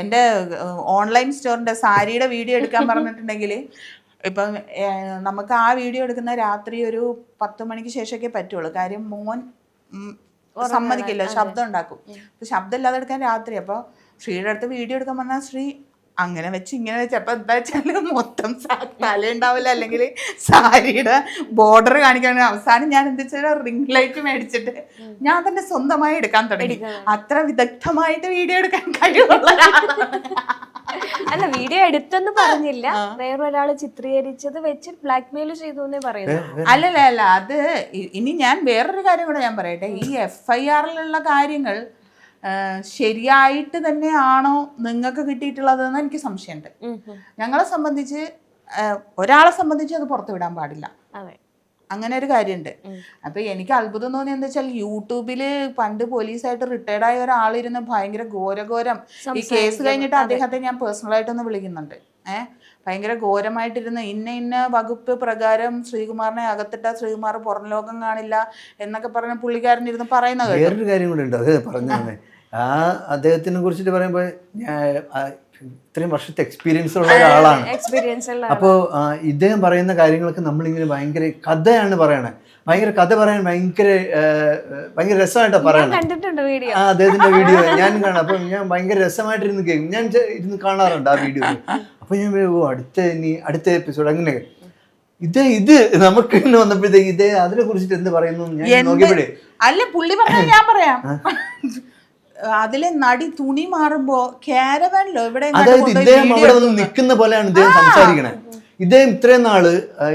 എന്റെ ഓൺലൈൻ സ്റ്റോറിന്റെ സാരിയുടെ വീഡിയോ എടുക്കാൻ പറഞ്ഞിട്ടുണ്ടെങ്കിൽ ഇപ്പം നമുക്ക് ആ വീഡിയോ എടുക്കുന്ന രാത്രി ഒരു പത്ത് മണിക്ക് ശേഷമൊക്കെ പറ്റുള്ളൂ. കാര്യം മോൻ സമ്മതിക്കില്ല. ശബ്ദം ഉണ്ടാക്കും. ശബ്ദം ഇല്ലാതെ എടുക്കാൻ രാത്രി. അപ്പോൾ ശ്രീയുടെ അടുത്ത് വീഡിയോ എടുക്കാൻ പറഞ്ഞാൽ ശ്രീ അങ്ങനെ വെച്ച് ഇങ്ങനെ വെച്ച്. അപ്പം എന്താ വെച്ചാൽ മൊത്തം തല ഉണ്ടാവില്ല അല്ലെങ്കിൽ സാരിയുടെ ബോർഡർ കാണിക്കാൻ അവസാനം ഞാൻ എന്താ വെച്ചാൽ റിംഗ് ലൈറ്റ് മേടിച്ചിട്ട് ഞാൻ തന്നെ സ്വന്തമായി എടുക്കാൻ തുടങ്ങി. അത്ര വിദഗ്ധമായിട്ട് വീഡിയോ എടുക്കാൻ കഴിവുള്ള അല്ല വീഡിയോ എടുത്തെന്ന് പറഞ്ഞില്ല. വേറൊരാൾ ചിത്രീകരിച്ചത് വെച്ച് ബ്ലാക്ക് മെയിൽ ചെയ്തു എന്നേ പറയുന്നു അല്ലല്ല അല്ല. അത് ഇനി ഞാൻ വേറൊരു കാര്യം കൂടെ ഞാൻ പറയട്ടെ. ഈ എഫ്ഐആറിലുള്ള ഐ ആറിലുള്ള കാര്യങ്ങൾ ശരിയായിട്ട് തന്നെയാണോ നിങ്ങൾക്ക് കിട്ടിയിട്ടുള്ളതെന്ന് എനിക്ക് സംശയമുണ്ട്. ഞങ്ങളെ സംബന്ധിച്ച് ഒരാളെ സംബന്ധിച്ച് അത് പുറത്തു വിടാൻ പാടില്ല. അതെ. അങ്ങനെ ഒരു കാര്യമുണ്ട്. അപ്പൊ എനിക്ക് അത്ഭുതം തോന്നി എന്താ വെച്ചാൽ യൂട്യൂബിൽ പണ്ട് പോലീസായിട്ട് റിട്ടയർഡ് ആയ ഒരാളിരുന്ന് ഭയങ്കര ഘോരഘോരം ഈ കേസ് കഴിഞ്ഞിട്ട് അദ്ദേഹത്തെ ഞാൻ പേഴ്സണലായിട്ടൊന്ന് വിളിക്കുന്നുണ്ട്. ഏഹ് ഭയങ്കര ഘോരമായിട്ടിരുന്ന് ഇന്ന ഇന്ന വകുപ്പ് പ്രകാരം ശ്രീകുമാറിനെ അകത്തിട്ട ശ്രീകുമാർ പുറം ലോകം കാണില്ല എന്നൊക്കെ പറഞ്ഞ പുള്ളിക്കാരൻ ഇരുന്ന്. വേറൊരു കാര്യം കൂടെ ഉണ്ട്. അത് പറഞ്ഞു ആ അദ്ദേഹത്തിനെ കുറിച്ചിട്ട് പറയുമ്പോൾ ഞാൻ ഇത്രയും വർഷത്തെ എക്സ്പീരിയൻസ് ഉള്ള ഒരാളാണ്. അപ്പോൾ ഇദ്ദേഹം പറയുന്ന കാര്യങ്ങളൊക്കെ നമ്മളിങ്ങനെ ഭയങ്കര കഥയാണ് പറയണേ. ഭയങ്കര കഥ പറയാൻ ഭയങ്കര ഭയങ്കര രസമായിട്ടാണ് പറയണത് ആ അദ്ദേഹത്തിന്റെ വീഡിയോ ഞാൻ കാണാം. അപ്പൊ ഞാൻ ഭയങ്കര രസമായിട്ട് ഇരുന്ന് കേൾക്കും ഞാൻ ഇരുന്ന് കാണാറുണ്ട് ആ വീഡിയോ അപ്പൊ ഞാൻ ഓ അടുത്ത ഇനി അടുത്ത എപ്പിസോഡ് അങ്ങനെ. ഇതേ ഇത് നമുക്ക് ഇന്ന് വന്നപ്പോഴത്തേക്ക് ഇതേ അതിനെ കുറിച്ചിട്ട് എന്ത് പറയുന്നു ഞാൻ നോക്കിയപ്പോഴേ. അല്ല പുള്ളി പറഞ്ഞ ഞാൻ പറയാം. അതിലെ നടി തുണി മാറുമ്പോ ക്യാരവാനിലോ ഇവിടെ അതായത് ഇദ്ദേഹം അവിടെ നിന്ന് നിൽക്കുന്ന പോലെയാണ് ഇദ്ദേഹം സംസാരിക്കണേ. ഇദ്ദേഹം ഇത്രയും നാൾ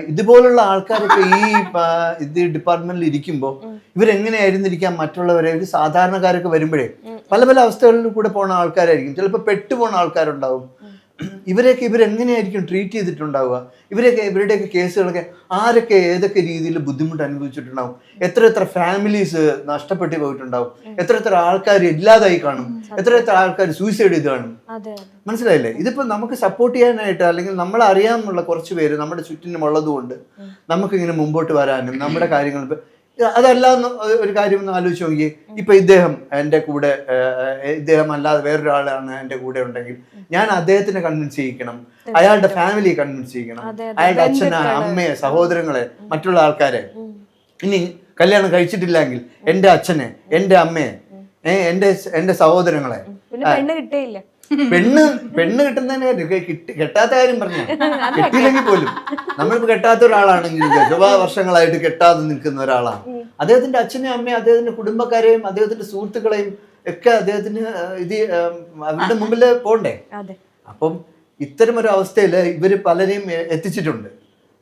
ഇതുപോലുള്ള ആൾക്കാരൊക്കെ ഈ ഇത് ഡിപ്പാർട്ട്മെന്റിൽ ഇരിക്കുമ്പോൾ ഇവരെങ്ങനെയായിരുന്നിരിക്കാം മറ്റുള്ളവരെ ഒരു സാധാരണക്കാരൊക്കെ വരുമ്പോഴേ പല പല അവസ്ഥകളിൽ കൂടെ പോണ ആൾക്കാരായിരിക്കും. ചിലപ്പോൾ പെട്ടുപോണ ആൾക്കാരുണ്ടാവും. ഇവരെയൊക്കെ ഇവരെങ്ങനെയായിരിക്കും ട്രീറ്റ് ചെയ്തിട്ടുണ്ടാവുക? ഇവരെയൊക്കെ ഇവരുടെയൊക്കെ കേസുകളൊക്കെ ആരൊക്കെ ഏതൊക്കെ രീതിയിൽ ബുദ്ധിമുട്ട് അനുഭവിച്ചിട്ടുണ്ടാവും? എത്ര എത്ര ഫാമിലീസ് നഷ്ടപ്പെട്ടു പോയിട്ടുണ്ടാവും? എത്ര എത്ര ആൾക്കാർ ഇല്ലാതായി കാണും? എത്ര എത്ര ആൾക്കാർ സൂയിസൈഡ് ചെയ്ത് കാണും? മനസ്സിലായില്ലേ? ഇതിപ്പോ നമുക്ക് സപ്പോർട്ട് ചെയ്യാനായിട്ട് അല്ലെങ്കിൽ നമ്മൾ അറിയാമെന്നുള്ള കുറച്ച് പേര് നമ്മുടെ ചുറ്റിനും ഉള്ളതുകൊണ്ട് നമുക്ക് ഇങ്ങനെ മുമ്പോട്ട് വരാനും നമ്മുടെ കാര്യങ്ങൾ അതല്ല ഒരു കാര്യം ഒന്ന് ആലോചിച്ച് നോക്കി ഇപ്പൊ ഇദ്ദേഹം എന്റെ കൂടെ ഇദ്ദേഹം അല്ലാതെ വേറൊരാളാണ് എന്റെ കൂടെ ഉണ്ടെങ്കിൽ ഞാൻ അദ്ദേഹത്തിനെ കൺവിൻസ് ചെയ്യിക്കണം. അയാളുടെ ഫാമിലിയെ കൺവിൻസ് ചെയ്യിക്കണം. അയാളുടെ അച്ഛനെ അമ്മയെ സഹോദരങ്ങളെ മറ്റുള്ള ആൾക്കാരെ. ഇനി കല്യാണം കഴിച്ചിട്ടില്ലെങ്കിൽ എന്റെ അച്ഛനെ എന്റെ അമ്മയെ എന്റെ എന്റെ എന്റെ സഹോദരങ്ങളെ. കിട്ടേയില്ല. പെണ്ണ് പെണ്ണ് കിട്ടുന്നതിന് കെട്ടാത്ത കാര്യം പറഞ്ഞു? കെട്ടിയില്ലെങ്കിൽ പോലും. നമ്മളിപ്പോ കെട്ടാത്ത ഒരാളാണെങ്കിൽ ഒരുപാട് വർഷങ്ങളായിട്ട് കെട്ടാതെ നിൽക്കുന്ന ഒരാളാണ് അദ്ദേഹത്തിന്റെ അച്ഛനെയും അമ്മയും അദ്ദേഹത്തിന്റെ കുടുംബക്കാരെയും അദ്ദേഹത്തിന്റെ സുഹൃത്തുക്കളെയും ഒക്കെ അദ്ദേഹത്തിന് ഇത് അവരുടെ മുമ്പിൽ പോണ്ടേ? അപ്പം ഇത്തരം ഒരു അവസ്ഥയിൽ ഇവർ പലരെയും എത്തിച്ചിട്ടുണ്ട്.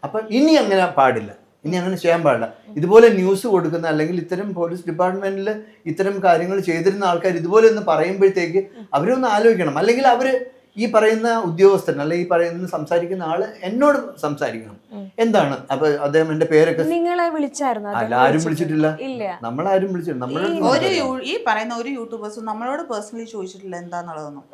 അപ്പം ഇനി അങ്ങനെ പാടില്ല. ഇനി അങ്ങനെ ചെയ്യാൻ പാടില്ല. ഇതുപോലെ ന്യൂസ് കൊടുക്കുന്ന അല്ലെങ്കിൽ ഇത്തരം പോലീസ് ഡിപ്പാർട്ട്മെന്റിൽ ഇത്തരം കാര്യങ്ങൾ ചെയ്തിരുന്ന ആൾക്കാർ ഇതുപോലെ ഒന്ന് പറയുമ്പോഴത്തേക്ക് അവരൊന്ന് ആലോചിക്കണം. അല്ലെങ്കിൽ അവർ ഈ പറയുന്ന ഉദ്യോഗസ്ഥൻ അല്ലെ ഈ പറയുന്ന സംസാരിക്കുന്ന ആൾ എന്നോട് സംസാരിക്കണം. എന്താണ്? അപ്പൊ അദ്ദേഹം എന്റെ പേരൊക്കെ നിങ്ങളെ വിളിച്ചായിരുന്നു? അല്ല ആരും വിളിച്ചിട്ടില്ല. ഇല്ല. നമ്മളാരും വിളിച്ചിട്ടില്ല. നമ്മൾ ഒരു ഈ പറയുന്ന ഒരു യൂട്യൂബേഴ്സും നമ്മളോട് പേഴ്സണലി ചോദിച്ചിട്ടില്ല എന്താന്നുള്ളതൊന്നും.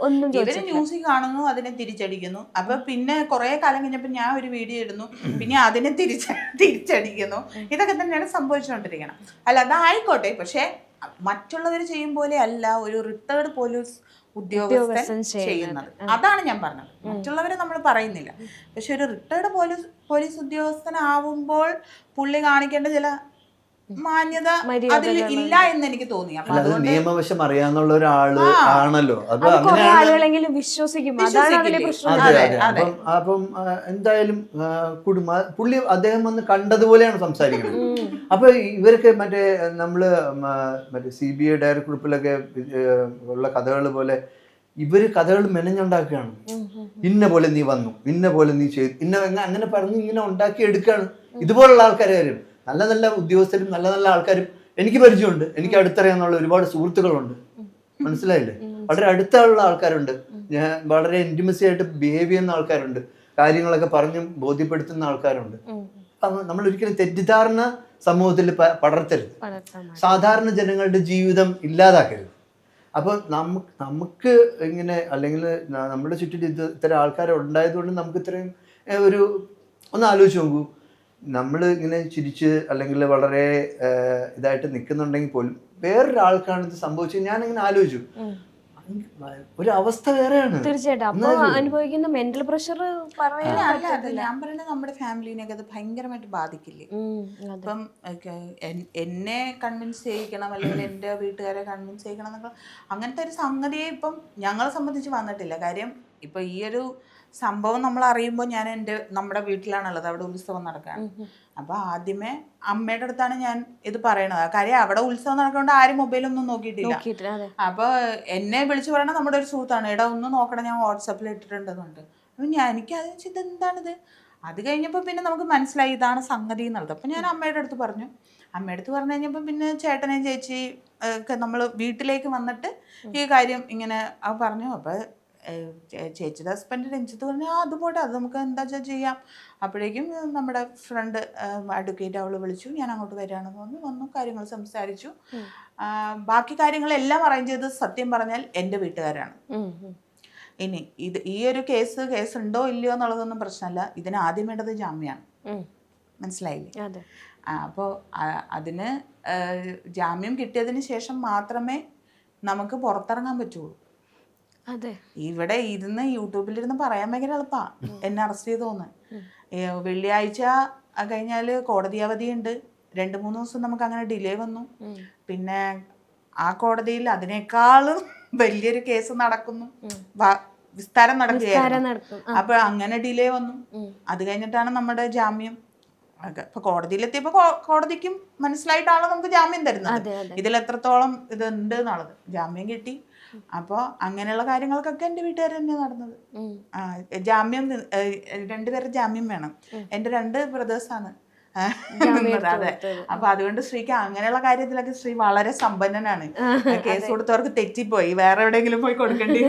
ഇവർ ന്യൂസിൽ കാണുന്നു അതിനെ തിരിച്ചടിക്കുന്നു. അപ്പൊ പിന്നെ കുറെ കാലം കഴിഞ്ഞപ്പോ ഞാൻ ഒരു വീഡിയോ ഇടുന്നു. പിന്നെ അതിനെ തിരിച്ച തിരിച്ചടിക്കുന്നു. ഇതൊക്കെ തന്നെയാണ് സംഭവിച്ചുകൊണ്ടിരിക്കണം അല്ല അതായിക്കോട്ടെ. പക്ഷെ മറ്റുള്ളവർ ചെയ്യും പോലെ അല്ല. ഒരു റിട്ടേർഡ് പോലീസ് ഉദ്യോഗസ്ഥൻ. ചെയ്യുന്നത്. അതാണ് ഞാൻ പറഞ്ഞത്. മറ്റുള്ളവരെ നമ്മൾ പറയുന്നില്ല. പക്ഷെ ഒരു റിട്ടയർഡ് പോലീസ് പോലീസ് ഉദ്യോഗസ്ഥനാവുമ്പോൾ പുള്ളി കാണിക്കേണ്ട ചില മാന്യത അതിൽ ഇല്ല എന്ന് എനിക്ക് തോന്നി. അപ്പൊ അത് നിയമവശം അറിയാന്നുള്ള ഒരാൾ ആണല്ലോ. അത് ആളുകളെങ്കിലും വിശ്വസിക്കും. അപ്പം അപ്പം എന്തായാലും കുടുംബ പുള്ളി അദ്ദേഹം വന്ന് കണ്ടതുപോലെയാണ് സംസാരിക്കുന്നത്. അപ്പൊ ഇവരൊക്കെ മറ്റേ നമ്മൾ മറ്റേ സി ബി ഐ ഡയറക്ട് ഗ്രൂപ്പിലൊക്കെ ഉള്ള കഥകൾ പോലെ ഇവർ കഥകൾ മെനഞ്ഞുണ്ടാക്കുകയാണ്. ഇന്ന പോലെ നീ വന്നു. ഇന്ന പോലെ നീ ചെയ്തു. ഇന്ന അങ്ങനെ പറഞ്ഞ് ഇങ്ങനെ ഉണ്ടാക്കി എടുക്കുകയാണ്. ഇതുപോലുള്ള ആൾക്കാരെ കാര്യം നല്ല നല്ല ഉദ്യോഗസ്ഥരും നല്ല നല്ല ആൾക്കാരും എനിക്ക് പരിചയമുണ്ട്. എനിക്ക് അടുത്തറിയാന്നുള്ള ഒരുപാട് സുഹൃത്തുക്കളുണ്ട്. മനസ്സിലായില്ലേ? വളരെ അടുത്തുള്ള ആൾക്കാരുണ്ട്. ഞാൻ വളരെ ഇന്റിമസി ആയിട്ട് ബിഹേവ് ചെയ്യുന്ന ആൾക്കാരുണ്ട്. കാര്യങ്ങളൊക്കെ പറഞ്ഞ് ബോധ്യപ്പെടുത്തുന്ന ആൾക്കാരുണ്ട്. അപ്പം നമ്മൾ ഒരിക്കലും തെറ്റിദ്ധാരണ സമൂഹത്തിൽ പടർത്തരുത്. സാധാരണ ജനങ്ങളുടെ ജീവിതം ഇല്ലാതാക്കരുത്. അപ്പോൾ നമുക്ക് നമുക്ക് ഇങ്ങനെ അല്ലെങ്കിൽ നമ്മുടെ ചുറ്റിൽ ഇത് ഇത്തരം ആൾക്കാർ ഉണ്ടായതുകൊണ്ട് നമുക്ക് ഇത്രയും ഒരു ഒന്ന് ആലോചിച്ച് നോക്കൂ. നമ്മൾ ഇങ്ങനെ ചിരിച്ച് അല്ലെങ്കിൽ വളരെ ഇതായിട്ട് നിൽക്കുന്നുണ്ടെങ്കിൽ പോലും വേറൊരാൾക്കാണ് ഇത് സംഭവിച്ചത്. ഞാൻ ഇങ്ങനെ ആലോചിച്ചു ഒരു അവസ്ഥ വേറെയാണ്. തീർച്ചയായിട്ടും. അപ്പൊ അനുഭവിക്കുന്ന മെന്റൽ പ്രഷർ ഞാൻ പറയുന്നത് നമ്മുടെ ഫാമിലിനെയൊക്കെ അത് ഭയങ്കരമായിട്ട് ബാധിക്കില്ലേ? എൻ- എന്നെ കൺവിൻസ് ചെയ്യിക്കണം അല്ലെങ്കിൽ എന്റെ വീട്ടുകാരെ കൺവിൻസ് ചെയ്യിക്കണം എന്നൊക്കെ അങ്ങനത്തെ ഒരു സംഗതിയെ ഇപ്പം ഞങ്ങളെ സംബന്ധിച്ച് വന്നിട്ടില്ല. കാര്യം ഇപ്പൊ ഈ ഒരു സംഭവം നമ്മൾ അറിയുമ്പോൾ ഞാൻ എന്റെ നമ്മുടെ വീട്ടിലാണുള്ളത്. അവിടെ ഉത്സവം നടക്കുകയാണ് അപ്പോൾ ആദ്യമേ അമ്മയുടെ അടുത്താണ് ഞാൻ ഇത് പറയണത്. കാര്യം അവിടെ ഉത്സവം നടക്കുന്നതുകൊണ്ട് ആരും മൊബൈലൊന്നും നോക്കിയിട്ടില്ല. അപ്പോൾ എന്നെ വിളിച്ചു പറയണ നമ്മുടെ ഒരു സുഹൃത്താണ്. എടാ ഒന്ന് നോക്കണം ഞാൻ വാട്സപ്പിൽ ഇട്ടിട്ടുണ്ടെന്നുണ്ട്. അപ്പം ഞാൻ എനിക്ക് അത് വെച്ച് ഇതെന്താണിത് അത് കഴിഞ്ഞപ്പോൾ പിന്നെ നമുക്ക് മനസ്സിലായി ഇതാണ് സംഗതി എന്നുള്ളത്. അപ്പം ഞാൻ അമ്മയുടെ അടുത്ത് പറഞ്ഞു. അമ്മയുടെ അടുത്ത് പറഞ്ഞു കഴിഞ്ഞപ്പോൾ പിന്നെ ചേട്ടനെയും ചേച്ചി ഒക്കെ നമ്മൾ വീട്ടിലേക്ക് വന്നിട്ട് ഈ കാര്യം ഇങ്ങനെ പറഞ്ഞു. അപ്പോൾ ചേച്ചിയുടെ ഹസ്ബൻഡ് രഞ്ജിത്ത് പറഞ്ഞു ആ അത് പോട്ടെ അത് നമുക്ക് എന്താ വെച്ചാൽ ചെയ്യാം. അപ്പോഴേക്കും നമ്മുടെ ഫ്രണ്ട് അഡ്വക്കേറ്റ് അവൾ വിളിച്ചു ഞാൻ അങ്ങോട്ട് വരികയാണെന്ന് പറഞ്ഞു വന്നു കാര്യങ്ങൾ സംസാരിച്ചു. ബാക്കി കാര്യങ്ങളെല്ലാം അറേഞ്ച് ചെയ്ത് സത്യം പറഞ്ഞാൽ എന്റെ വീട്ടുകാരാണ്. ഇനി ഇത് ഈ ഒരു കേസ് കേസ് ഉണ്ടോ ഇല്ലയോ എന്നുള്ളതൊന്നും പ്രശ്നമല്ല. ഇതിന് ആദ്യം വേണ്ടത് ജാമ്യമാണ്. മനസ്സിലായില്ലേ? അപ്പോൾ അതിന് ജാമ്യം കിട്ടിയതിന് ശേഷം മാത്രമേ നമുക്ക് പുറത്തിറങ്ങാൻ പറ്റുള്ളൂ. ഇവിടെ ഇരുന്ന് യൂട്യൂബിലിരുന്ന് പറയാൻ ഭയങ്കര എളുപ്പമാണ് എന്നെ അറസ്റ്റ് ചെയ്തോന്ന് വെള്ളിയാഴ്ച കഴിഞ്ഞാൽ കോടതി ഉണ്ട്. രണ്ട് മൂന്ന് ദിവസം നമുക്ക് അങ്ങനെ ഡിലേ വന്നു. പിന്നെ ആ കോടതിയിൽ അതിനേക്കാളും വലിയൊരു കേസ് നടക്കുന്നു. വിസ്താരം നടക്കുകയായിരുന്നു. നടക്കും. അപ്പൊ അങ്ങനെ ഡിലേ വന്നു. അത് കഴിഞ്ഞിട്ടാണ് നമ്മുടെ ജാമ്യം. ഇപ്പൊ കോടതിയിലെത്തിയപ്പോ കോടതിക്കും മനസ്സിലായിട്ടാണല്ലോ നമുക്ക് ജാമ്യം തരുന്നത്? ഇതിൽ എത്രത്തോളം ഇത് ഉണ്ട് എന്നുള്ളത്. ജാമ്യം കിട്ടി. അപ്പോൾ അങ്ങനെയുള്ള കാര്യങ്ങൾക്കൊക്കെ എന്റെ വീട്ടുകാർ തന്നെ നടന്നത് ജാമ്യം രണ്ടുപേരുടെ ജാമ്യം വേണം. എന്റെ രണ്ട് ബ്രദേഴ്സാണ് അതെ. അപ്പൊ അതുകൊണ്ട് ശ്രീക്ക് അങ്ങനെയുള്ള കാര്യത്തിലൊക്കെ ശ്രീ വളരെ സമ്പന്നനാണ്. കേസ് കൊടുത്തവർക്ക് തെറ്റിപ്പോയി. വേറെ എവിടെയെങ്കിലും പോയി കൊടുക്കേണ്ടി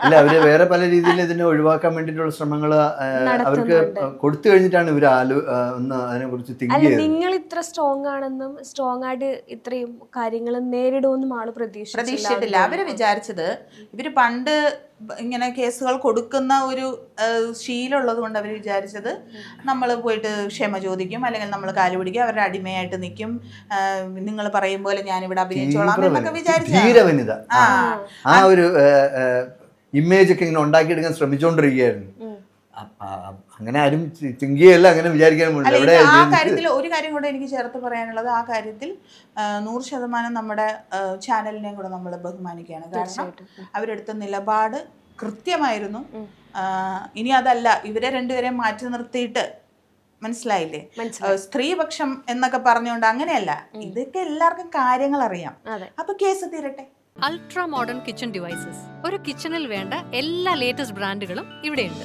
അല്ല അവർ വേറെ പല രീതിയിൽ ഇതിനെ ഒഴിവാക്കാൻ വേണ്ടിയിട്ടുള്ള ശ്രമങ്ങൾ അവർക്ക് കൊടുത്തു കഴിഞ്ഞിട്ടാണ് ഇവർ ആലോ ആ, ഒന്ന് അതിനെ കുറിച്ച് അല്ല നിങ്ങൾ ഇത്ര സ്ട്രോങ് ആണെന്നും സ്ട്രോങ് ആയിട്ട് ഇത്രയും കാര്യങ്ങൾ നേരിടുമെന്നും ആൾ പ്രതീക്ഷിച്ചിട്ടില്ല. അവർ വിചാരിച്ചത് ഇവർ പണ്ട് ഇങ്ങനെ കേസുകൾ കൊടുക്കുന്ന ഒരു ശീലമുള്ളത് കൊണ്ട് അവർ വിചാരിച്ചത് നമ്മൾ പോയിട്ട് ക്ഷമ ചോദിക്കും അല്ലെങ്കിൽ നമ്മൾ കാൽ പിടിക്കും അവരുടെ അടിമയായിട്ട് നിൽക്കും. നിങ്ങൾ പറയും പോലെ ഞാനിവിടെ അഭിനയിച്ചോളാം എന്നൊക്കെ വിചാരിച്ചു ആ ഒരു ഇമേജ് ഒക്കെ ഇങ്ങനെ ഉണ്ടാക്കിയെടുക്കാൻ ശ്രമിച്ചുകൊണ്ടിരിക്കുകയായിരുന്നു അങ്ങനെ ആരും ചിങ്കിയല്ല അങ്ങനെ വിചാരിക്കാൻ അല്ല ഇത് ഇവിടെ ആ കാര്യത്തിൽ ഒരു കാര്യം കൂടെ എനിക്ക് ചേർത്ത് പറയാനുള്ളത് ആ കാര്യത്തിൽ ആ, നൂറ് ശതമാനം നമ്മുടെ ചാനലിനെ ചാനലിനെയും കൂടെ നമ്മൾ ബഹുമാനിക്കുകയാണ്. കാരണം അവരെടുത്ത നിലപാട് കൃത്യമായിരുന്നു. ആ, ഇനി അതല്ല ഇവരെ രണ്ടുപേരെയും മാറ്റി നിർത്തിയിട്ട് മനസ്സിലായില്ലേ. ആ, സ്ത്രീപക്ഷം എന്നൊക്കെ പറഞ്ഞുകൊണ്ട് അങ്ങനെയല്ല ഇതൊക്കെ എല്ലാവർക്കും കാര്യങ്ങൾ അറിയാം അതെ. അപ്പൊ കേസ് തീരട്ടെ. Ultra modern kitchen devices. ഒരു കിച്ചണിൽ വേണ്ട എല്ലാ ലേറ്റസ്റ്റ് ബ്രാൻഡുകളും ഇവിടെയുണ്ട്.